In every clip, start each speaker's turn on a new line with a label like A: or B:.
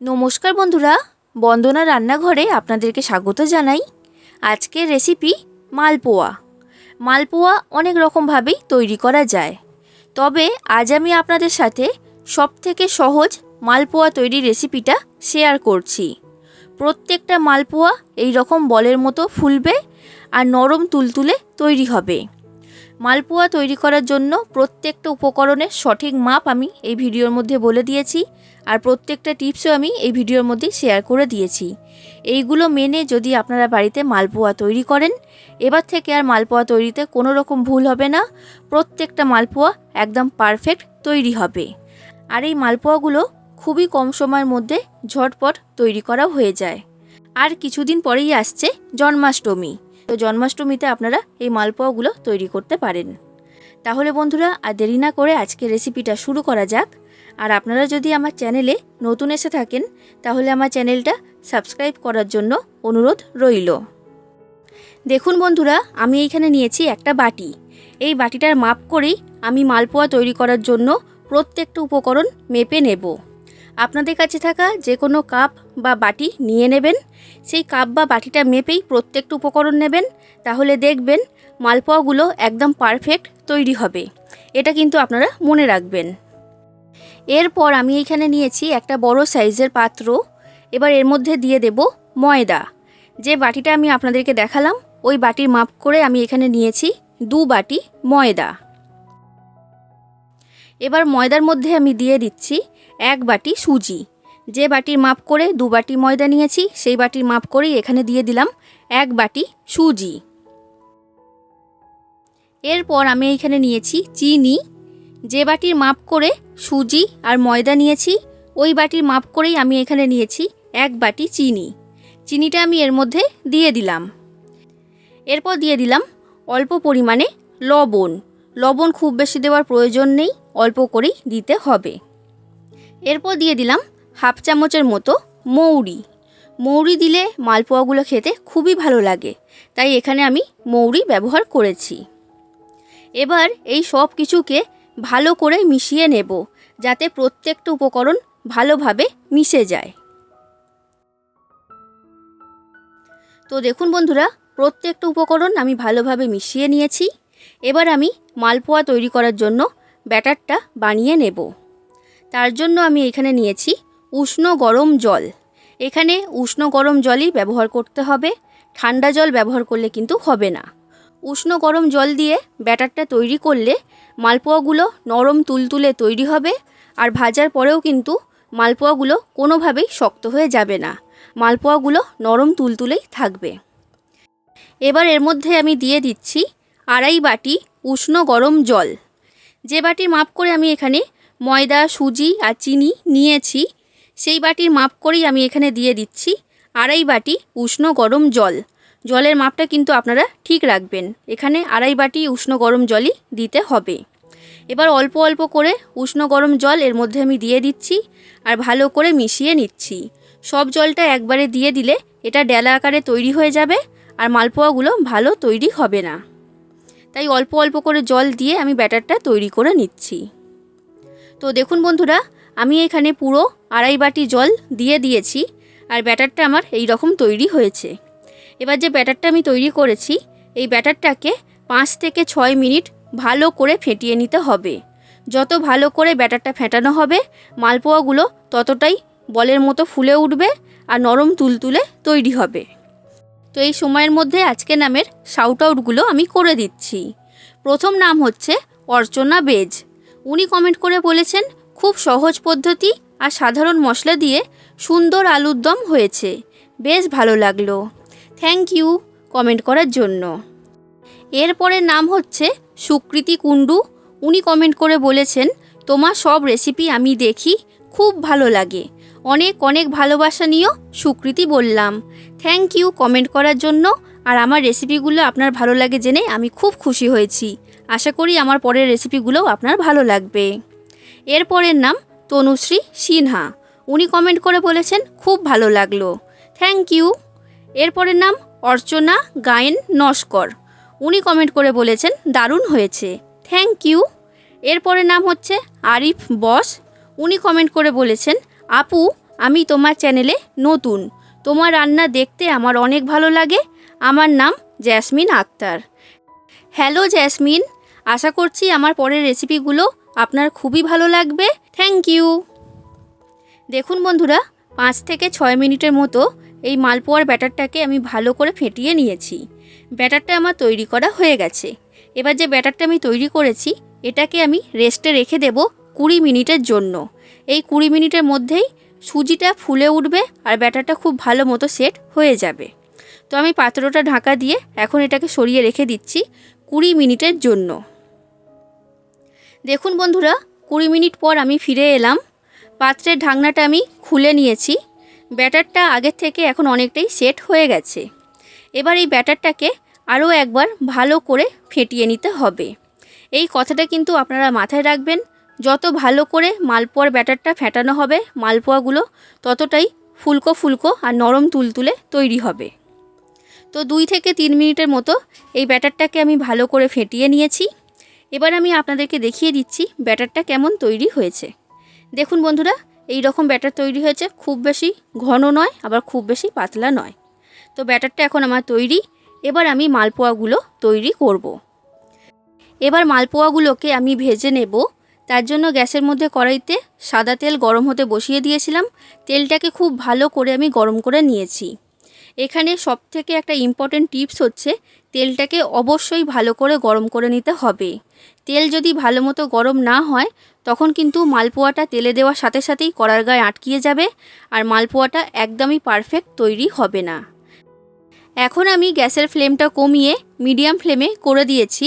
A: নমস্কার বন্ধুরা, বন্দনা রান্নাঘরে আপনাদেরকে স্বাগত জানাই। আজকের রেসিপি মালপোয়া। মালপোয়া অনেক রকমভাবেই তৈরি করা যায়। তবে আজ আমি আপনাদের সাথে সবথেকে সহজ মালপোয়া তৈরির রেসিপিটা শেয়ার করছি। প্রত্যেকটা মালপোয়া এই রকম বলের মতো ফুলবে আর নরম তুলতুলে তৈরি হবে। মালপোয়া তৈরি করার জন্য প্রত্যেকটা উপকরণের সঠিক মাপ আমি এই ভিডিওর মধ্যে বলে দিয়েছি। আর প্রত্যেকটা টিপসও আমি এই ভিডিওর মধ্যে শেয়ার করে দিয়েছি। এইগুলো মেনে যদি আপনারা বাড়িতে মালপোয়া তৈরি করেন, এবার থেকে আর মালপোয়া তৈরিতে কোনো রকম ভুল হবে না। প্রত্যেকটা মালপোয়া একদম পারফেক্ট তৈরি হবে। আর এই মালপোয়াগুলো খুবই কম সময়ের মধ্যে ঝটপট তৈরি করা হয়ে যায়। আর কিছুদিন পরেই আসছে জন্মাষ্টমী। তো জন্মাষ্টমীতে আপনারা এই মালপোয়াগুলো তৈরি করতে পারেন। তাহলে বন্ধুরা, আর দেরি না করে আজকের রেসিপিটা শুরু করা যাক। আর আপনারা যদি আমার চ্যানেলে নতুন এসে থাকেন, তাহলে আমার চ্যানেলটা সাবস্ক্রাইব করার জন্য অনুরোধ রইল। দেখুন বন্ধুরা, আমি এইখানে নিয়েছি একটা বাটি। এই বাটিটার মাপ করেই আমি মালপোয়া তৈরি করার জন্য প্রত্যেকটা উপকরণ মেপে নেব। আপনাদের কাছে থাকা যে কোনো কাপ বা বাটি নিয়ে নেবেন। সেই কাপ বা বাটিটা মেপেই প্রত্যেকটা উপকরণ নেবেন। তাহলে দেখবেন মালপোয়াগুলো একদম পারফেক্ট তৈরি হবে। এটা কিন্তু আপনারা মনে রাখবেন। এরপর আমি এইখানে নিয়েছি একটা বড় সাইজের পাত্র। এবার এর মধ্যে দিয়ে দেব ময়দা। যে বাটিটা আমি আপনাদেরকে দেখালাম, ওই বাটির মাপ করে আমি এখানে নিয়েছি দু বাটি ময়দা। এবার ময়দার মধ্যে আমি দিয়ে দিচ্ছি এক বাটি সুজি। যে বাটির মাপ করে দু বাটি ময়দা নিয়েছি, সেই বাটির মাপ করেই এখানে দিয়ে দিলাম এক বাটি সুজি। এরপর আমি এখানে নিয়েছি চিনি যে বাটির মাপ করে সুজি আর ময়দা নিয়েছি, ওই বাটির মাপ করেই আমি এখানে নিয়েছি এক বাটি চিনি। চিনিটা আমি এর মধ্যে দিয়ে দিলাম। এরপর দিয়ে দিলাম অল্প পরিমাণে লবণ। লবণ খুব বেশি দেওয়ার প্রয়োজন নেই, অল্প করেই দিতে হবে। এরপর দিয়ে দিলাম হাফ চামচের মতো মৌরি। মৌরি দিলে মালপোয়াগুলো খেতে খুবই ভালো লাগে, তাই এখানে আমি মৌরি ব্যবহার করেছি। এবার এই সব কিছুকে ভালো করে মিশিয়ে নেব, যাতে প্রত্যেকটা উপকরণ ভালোভাবে মিশে যায়। তো দেখুন বন্ধুরা, প্রত্যেকটা উপকরণ আমি ভালোভাবে মিশিয়ে নিয়েছি। এবার আমি মালপোয়া তৈরি করার জন্য ব্যাটারটা বানিয়ে নেব। তার জন্য আমি এখানে নিয়েছি উষ্ণ গরম জল। এখানে উষ্ণ গরম জলই ব্যবহার করতে হবে, ঠান্ডা জল ব্যবহার করলে কিন্তু হবে না। উষ্ণ গরম জল দিয়ে ব্যাটারটা তৈরি করলে মালপোয়াগুলো নরম তুলতুলে তৈরি হবে আর ভাজার পরেও কিন্তু মালপোয়াগুলো কোনোভাবেই শক্ত হয়ে যাবে না। মালপোয়াগুলো নরম তুলতুলেই থাকবে। এবার এর মধ্যে আমি দিয়ে দিচ্ছি আড়াই বাটি উষ্ণ গরম জল। যে বাটির মাপ করে আমি এখানে ময়দা, সুজি আর চিনি নিয়েছি, সেই বাটির মাপ করেই আমি এখানে দিয়ে দিচ্ছি আড়াই বাটি উষ্ণ গরম জল। জলের মাপটা কিন্তু আপনারা ঠিক রাখবেন। এখানে আড়াই বাটি উষ্ণ গরম জলই দিতে হবে। এবার অল্প অল্প করে উষ্ণ গরম জল এর মধ্যে আমি দিয়ে দিচ্ছি আর ভালো করে মিশিয়ে নিচ্ছি। সব জলটা একবারে দিয়ে দিলে এটা ডেলা আকারে তৈরি হয়ে যাবে আর মালপোয়াগুলো ভালো তৈরি হবে না। তাই অল্প অল্প করে জল দিয়ে আমি ব্যাটারটা তৈরি করে নিচ্ছি। তো দেখুন বন্ধুরা, আমি এখানে পুরো আড়াই বাটি জল দিয়ে দিয়েছি আর ব্যাটারটা আমার এই রকম তৈরি হয়েছে। এবার যে ব্যাটারটা আমি তৈরি করেছি, এই ব্যাটারটাকে পাঁচ থেকে ছয় মিনিট ভালো করে ফেটিয়ে নিতে হবে। যত ভালো করে ব্যাটারটা ফেটানো হবে, মালপোয়াগুলো ততটাই বলের মতো ফুলে উঠবে আর নরম তুলতুলে তৈরি হবে। তো এই সময়ের মধ্যে আজকে নামের শাউট আউটগুলো আমি করে দিচ্ছি। প্রথম নাম হচ্ছে অর্চনা বেজ। উনি কমেন্ট করে বলেছেন, খুব সহজ পদ্ধতি আর সাধারণ মশলা দিয়ে সুন্দর আলুর দম হয়েছে। বেশ ভালো লাগল। থ্যাংক ইউ কমেন্ট করার জন্য। এরপরের নাম হচ্ছে সুকৃতি কুণ্ডু। উনি কমেন্ট করে বলেছেন, তোমার সব রেসিপি আমি দেখি, খুব ভালো লাগে। অনেক অনেক ভালোবাসা নিয়েও সুকৃতি বললাম। থ্যাংক ইউ কমেন্ট করার জন্য। আর আমার রেসিপিগুলো আপনার ভালো লাগে জেনে আমি খুব খুশি হয়েছি। আশা করি আমার পরের রেসিপিগুলোও আপনার ভালো লাগবে। এরপরের নাম তনুশ্রী সিনহা। উনি কমেন্ট করে বলেছেন, খুব ভালো লাগল। Thank you. এরপরের নাম অর্চনা গায়েন নস্কর। উনি কমেন্ট করে বলেছেন, দারুণ হয়েছে। থ্যাংক ইউ এরপরের নাম হচ্ছে আরিফ বস। উনি কমেন্ট করে বলেছেন, আপু, আমি তোমার চ্যানেলে নতুন। তোমার রান্না দেখতে আমার অনেক ভালো লাগে। আমার নাম জ্যাসমিন আক্তার। Hello jasmine. আশা করছি আমার পরের রেসিপিগুলো আপনার খুবই ভালো লাগবে। থ্যাংক ইউ দেখুন বন্ধুরা, পাঁচ থেকে ছয় মিনিটের মতো এই মালপোয়ার ব্যাটারটাকে আমি ভালো করে ফেটিয়ে নিয়েছি। ব্যাটারটা আমার তৈরি করা হয়ে গেছে। এবার যে ব্যাটারটা আমি তৈরি করেছি, এটাকে আমি রেস্টে রেখে দেব কুড়ি মিনিটের জন্য। এই কুড়ি মিনিটের মধ্যেই সুজিটা ফুলে উঠবে আর ব্যাটারটা খুব ভালো মতো সেট হয়ে যাবে। তো আমি পাত্রটা ঢাকা দিয়ে এখন এটাকে সরিয়ে রেখে দিচ্ছি কুড়ি মিনিটের জন্য। দেখুন বন্ধুরা, কুড়ি মিনিট পর আমি ফিরে এলাম। পাত্রের ঢাকনাটা আমি খুলে নিয়েছি। ব্যাটারটা আগের থেকে এখন অনেকটাই সেট হয়ে গেছে। এবার এই ব্যাটারটাকে আরও একবার ভালো করে ফেটিয়ে নিতে হবে। এই কথাটা কিন্তু আপনারা মাথায় রাখবেন, যত ভালো করে মালপোয়ার ব্যাটারটা ফেটানো হবে, মালপোয়াগুলো ততটাই ফুলকো ফুলকো আর নরম তুলতুলে তৈরি হবে। তো দুই থেকে তিন মিনিটের মতো এই ব্যাটারটাকে আমি ভালো করে ফেটিয়ে নিয়েছি। এবার আমি আপনাদেরকে দেখিয়ে দিচ্ছি ব্যাটারটা কেমন তৈরি হয়েছে। দেখুন বন্ধুরা এই রকম ব্যাটার তৈরি হয়েছে, খুব বেশি ঘন নয়, আবার খুব বেশি পাতলা নয়। তো ব্যাটারটা এখন আমার তৈরি, এবার আমি মালপোয়াগুলো তৈরি করব। এবার মালপোয়াগুলোকে আমি ভেজে নেব, তার জন্য গ্যাসের মধ্যে কড়াইতে সাদা তেল গরম হতে বসিয়ে দিয়েছিলাম। তেলটাকে খুব ভালো করে আমি গরম করে নিয়েছি। এখানে সব থেকে একটা ইম্পর্টেন্ট টিপস হচ্ছে তেলটাকে অবশ্যই ভালো করে গরম করে নিতে হবে। তেল যদি ভালো মতো গরম না হয়, তখন কিন্তু মালপোয়াটা তেলে দেওয়ার সাথে সাথেই কড়ার গায়ে আটকিয়ে যাবে আর মালপোয়াটা একদমই পারফেক্ট তৈরি হবে না। এখন আমি গ্যাসের ফ্লেমটা কমিয়ে মিডিয়াম ফ্লেমে করে দিয়েছি।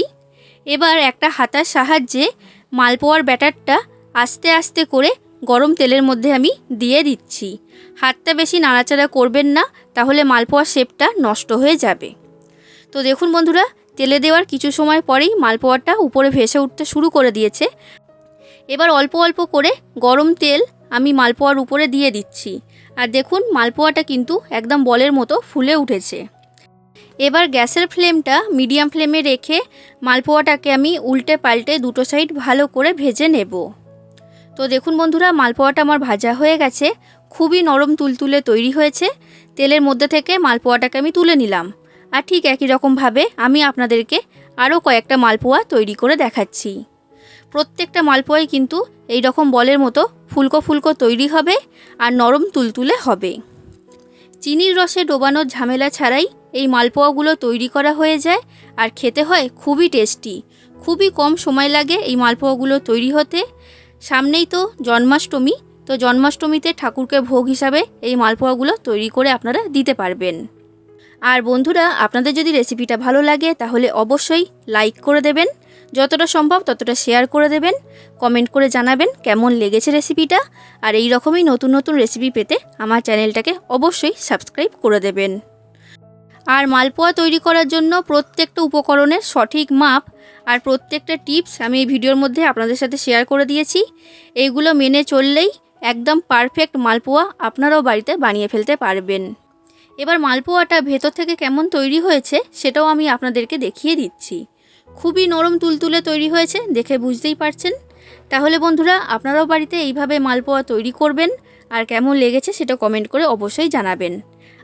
A: এবার একটা হাতার সাহায্যে মালপোয়ার ব্যাটারটা আস্তে আস্তে করে গরম তেলের মধ্যে আমি দিয়ে দিচ্ছি। হাতটা বেশি নাড়াচাড়া করবেন না, তাহলে মালপোয়ার শেপটা নষ্ট হয়ে যাবে। তো দেখুন বন্ধুরা, তেলে দেওয়ার কিছু সময় পরেই মালপোয়াটা উপরে ভেসে উঠতে শুরু করে দিয়েছে। এবার অল্প অল্প করে গরম তেল আমি মালপোয়ার উপরে দিয়ে দিচ্ছি। আর দেখুন, মালপোয়াটা কিন্তু একদম বলের মতো ফুলে উঠেছে। এবার গ্যাসের ফ্লেমটা মিডিয়াম ফ্লেমে রেখে মালপোয়াটাকে আমি উল্টে পাল্টে দুটো সাইড ভালো করে ভেজে নেব। তো দেখুন বন্ধুরা, মালপোয়াটা আমার ভাজা হয়ে গেছে। খুবই নরম তুলতুলে তৈরি হয়েছে। তেলের মধ্যে থেকে মালপোয়াটাকে আমি তুলে নিলাম। আর ঠিক একই রকমভাবে আমি আপনাদেরকে আরও কয়েকটা মালপোয়া তৈরি করে দেখাচ্ছি। প্রত্যেকটা মালপোয়াই কিন্তু এই রকম বলের মতো ফুলকো ফুলকো তৈরি হবে আর নরম তুলতুলে হবে। চিনির রসে ডোবানোর ঝামেলা ছাড়াই এই মালপোয়াগুলো তৈরি করা হয়ে যায় আর খেতে হয় খুবই টেস্টি। খুবই কম সময় লাগে এই মালপোয়াগুলো তৈরি হতে। সামনেই তো জন্মাষ্টমী তো জন্মাষ্টমীতে ঠাকুরকে ভোগ হিসাবে এই মালপোয়াগুলো তৈরি করে আপনারা দিতে পারবেন। আর বন্ধুরা, আপনাদের যদি রেসিপিটা ভালো লাগে, তাহলে অবশ্যই লাইক করে দেবেন। যতটা সম্ভব ততটা শেয়ার করে দেবেন। কমেন্ট করে জানাবেন কেমন লেগেছে রেসিপিটা। আর এই রকমই নতুন নতুন রেসিপি পেতে আমার চ্যানেলটাকে অবশ্যই সাবস্ক্রাইব করে দেবেন। আর মালপোয়া তৈরি করার জন্য প্রত্যেকটা উপকরণের সঠিক মাপ আর প্রত্যেকটা টিপস আমি এই ভিডিওর মধ্যে আপনাদের সাথে শেয়ার করে দিয়েছি। এইগুলো মেনে চললেই একদম পারফেক্ট মালপোয়া আপনারাও বাড়িতে বানিয়ে ফেলতে পারবেন। এবার মালপোয়াটা ভেতর থেকে কেমন তৈরি হয়েছে সেটাও আমি আপনাদেরকে দেখিয়ে দিচ্ছি। খুবই নরম তুলতুলে তৈরি হয়েছে, দেখে বুঝতেই পারছেন। তাহলে বন্ধুরা, আপনারাও বাড়িতে এইভাবে মালপোয়া তৈরি করবেন আর কেমন লেগেছে সেটা কমেন্ট করে অবশ্যই জানাবেন।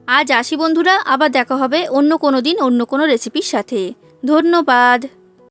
A: আজ আসি বন্ধুরা, আবার দেখা হবে অন্য কোনো দিন অন্য কোনো রেসিপির সাথে। ধন্যবাদ।